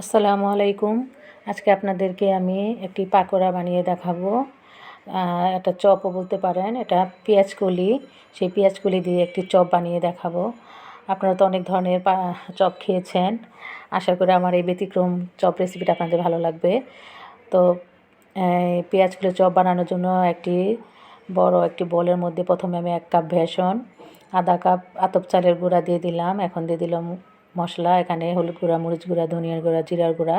আসসালামু আলাইকুম। আজকে আপনাদেরকে আমি একটি পাকোড়া বানিয়ে দেখাবো। এটা চপও বলতে পারেন, এটা পেঁয়াজ কলি। সেই পেঁয়াজ কলি দিয়ে একটি চপ বানিয়ে দেখাবো। আপনারা তো অনেক ধরনের চপ খেয়েছেন। আশা করি আমার এই ব্যতিক্রম চপ রেসিপিটা আপনাদের ভালো লাগবে। তো পেঁয়াজগুলো চপ বানানোর জন্য একটি বড় একটি বলের মধ্যে প্রথমে আমি এক কাপ বেসন, আধা কাপ আতপ চালের গুঁড়া দিয়ে দিলাম। এখন দিয়ে দিলাম মশলা, এখানে হলুদ গুঁড়া, মরিচ গুঁড়া, ধনিয়ার গুঁড়া, জিরার গুঁড়া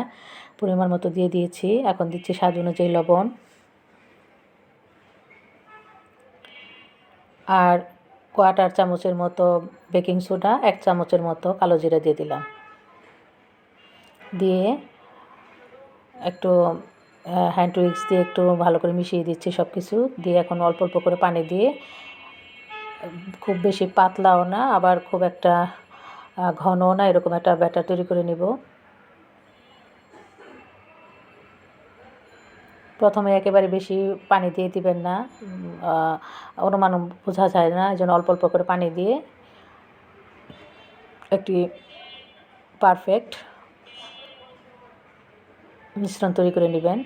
পরিমাণ মতো দিয়ে দিয়েছি। এখন দিচ্ছি স্বাদ অনুযায়ী লবণ। আর কোয়াটার চামচের মতো বেকিং সোডা, এক চামচের মতো কালো জিরা দিয়ে দিলাম। দিয়ে একটু হ্যান্ড উইক্স দিয়ে একটু ভালো করে মিশিয়ে দিচ্ছি সব কিছু দিয়ে এখন অল্প অল্প করে পানি দিয়ে, খুব বেশি পাতলাও না, আবার খুব একটা ঘনও না, এরকম একটা ব্যাটার তৈরি করে নিব। প্রথমে একেবারে বেশি পানি দিয়ে দিবেন না। অনুমান বোঝা যায় না, এই অল্প অল্প করে পানি দিয়ে একটি পারফেক্ট মিশ্রণ তৈরি করে নেবেন।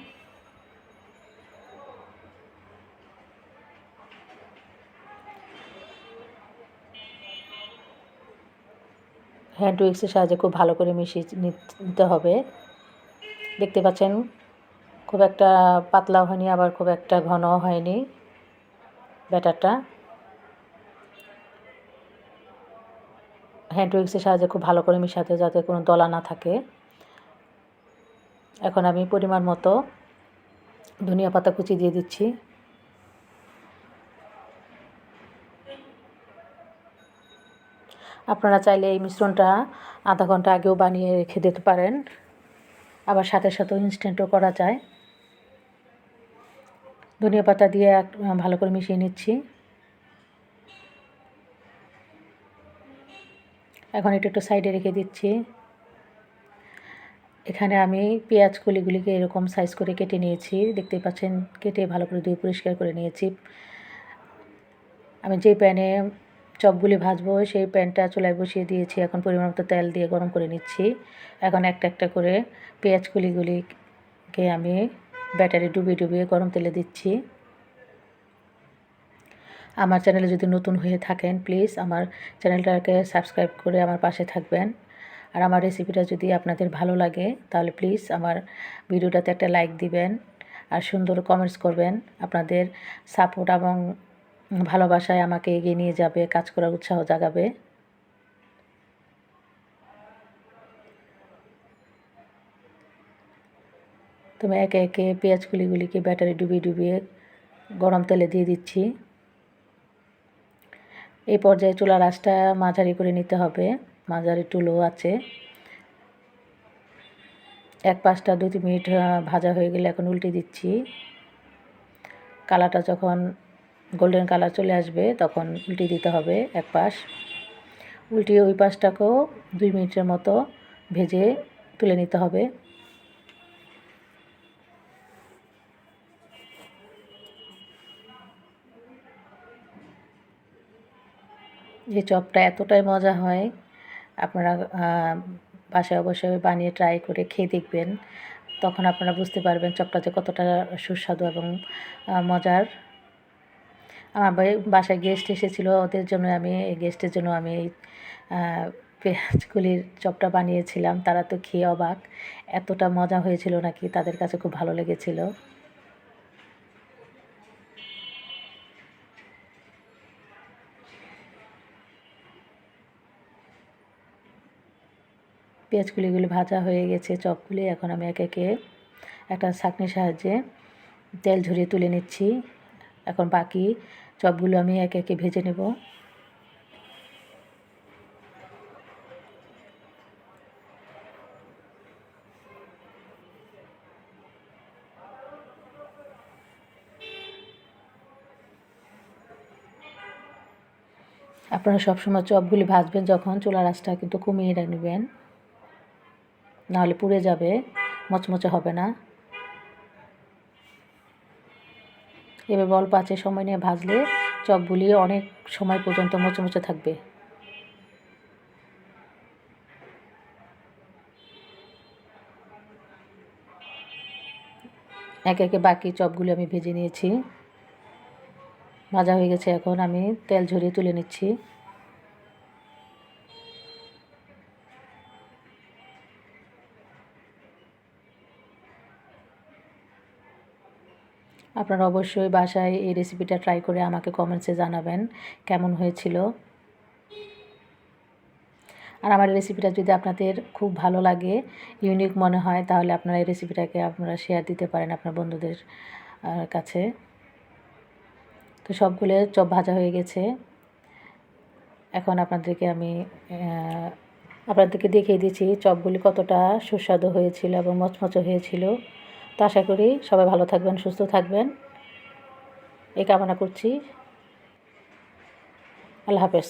হ্যান্ড উইক্সের সাহায্যে খুব ভালো করে মিশিয়ে নিতে হবে। দেখতে পাচ্ছেন, খুব একটা পাতলাও হয়নি, আবার খুব একটা ঘনও হয়নি ব্যাটারটা। হ্যান্ড উইক্সের সাহায্যে খুব ভালো করে মিশাতে যাতে কোনো দলা না থাকে। এখন আমি পরিমাণ মতো ধনিয়া পাতা কুচি দিয়ে দিচ্ছি। আপনারা চাইলে এই মিশ্রণটা আধা ঘণ্টা আগেও বানিয়ে রেখে দিতে পারেন। আবার সাথে সাথেও ইনস্ট্যান্টও করা যায়। ধনিয়া পাতা দিয়ে ভালো করে মিশিয়ে নিচ্ছি। এখন এটা একটু সাইডে রেখে দিচ্ছি। এখানে আমি পেঁয়াজ কলিগুলিকে এরকম সাইজ করে কেটে নিয়েছি। দেখতেই পাচ্ছেন, কেটে ভালো করে ধুয়ে পরিষ্কার করে নিয়েছি। আমি যে প্যানে চপগুলি ভাজবো, সেই প্যানটা চুলায় বসিয়ে দিয়েছি। এখন পরিমাণ মতো তেল দিয়ে গরম করে নিচ্ছি। এখন একটা একটা করে পেঁয়াজ কলিগুলিকে আমি ব্যাটারি ডুবিয়ে ডুবিয়ে গরম তেলে দিচ্ছি। আমার চ্যানেলে যদি নতুন হয়ে থাকেন, প্লিজ আমার চ্যানেলটাকে সাবস্ক্রাইব করে আমার পাশে থাকবেন। আর আমার রেসিপিটা যদি আপনাদের ভালো লাগে, তাহলে প্লিজ আমার ভিডিওটাতে একটা লাইক দিবেন। আর সুন্দর কমেন্টস করবেন। আপনাদের সাপোর্ট এবং ভালোবাসায় আমাকে এগিয়ে নিয়ে যাবে, কাজ করার উৎসাহ জাগাবে। তুমি একে একে পেঁয়াজ কুলিগুলিকে ব্যাটারি ডুবিয়ে ডুবিয়ে গরম তেলে দিয়ে দিচ্ছি। এই পর্যায়ে চুলার আঁচটা মাঝারি করে নিতে হবে, মাঝারি টুলো আছে। এক পাঁচটা দু তিন মিনিট ভাজা হয়ে গেলে এখন উল্টে দিচ্ছি। কালারটা যখন গোল্ডেন কালার চলে আসবে, তখন উল্টে দিতে হবে এক পাশ। উল্টিয়ে ওই পাশটাকেও দুই মিনিটের মতো ভেজে তুলে নিতে হবে। যে চপটা এতটাই মজা হয়, আপনারা বাসায় অবশ্যই বানিয়ে ট্রাই করে খেয়ে দেখবেন। তখন আপনারা বুঝতে পারবেন চপটা যে কতটা সুস্বাদু এবং মজার। আমার বাসায় গেস্ট এসেছিল, ওদের জন্য আমি গেস্টের জন্য আমি পেঁয়াজগুলির চপটা বানিয়েছিলাম। তারা তো খেয়ে অবাক। এতটা মজা হয়েছিল নাকি? তাদের কাছে খুব ভালো লেগেছিল। পেঁয়াজগুলিগুলি ভাজা হয়ে গেছে চপগুলি এখন আমি একে একে একটা ছাঁকনির সাহায্যে তেল ঝরিয়ে তুলে নিচ্ছি। এখন বাকি চপগুলো আমি একে একে ভেজে নেব। আপনারা সবসময় চপগুলি ভাজবেন যখন চুলার আঁচটা কিন্তু কমিয়ে নেবেন। নাহলে পুড়ে যাবে, মচমচে হবে না। এভাবে অল্প আছে সময় নিয়ে ভাজলে চপ বুলিয়ে অনেক সময় পর্যন্ত মোচমোচে থাকবে। একে একে বাকি চপগুলি আমি ভেজে নিয়েছি। ভাজা হয়ে গেছে, এখন আমি তেল ঝরিয়ে তুলে নিচ্ছি। আপনারা অবশ্যই বাসায় এই রেসিপিটা ট্রাই করে আমাকে কমেন্টসে জানাবেন কেমন হয়েছিল। আর আমার রেসিপিটা যদি আপনাদের খুব ভালো লাগে ইউনিক মনে হয়, তাহলে আপনারা এই রেসিপিটাকে আপনারা শেয়ার দিতে পারেন আপনার বন্ধুদের কাছে। তো সবগুলো চপ ভাজা হয়ে গেছে। এখন আপনাদেরকে আমি আপনাদেরকে দেখিয়ে দিচ্ছি চপগুলি কতটা সুস্বাদু হয়েছিল এবং মচমচে হয়েছিল। তো আশা করি সবাই ভালো থাকবেন সুস্থ থাকবেন। এই কামনা করছি। আল্লাহ হাফেজ।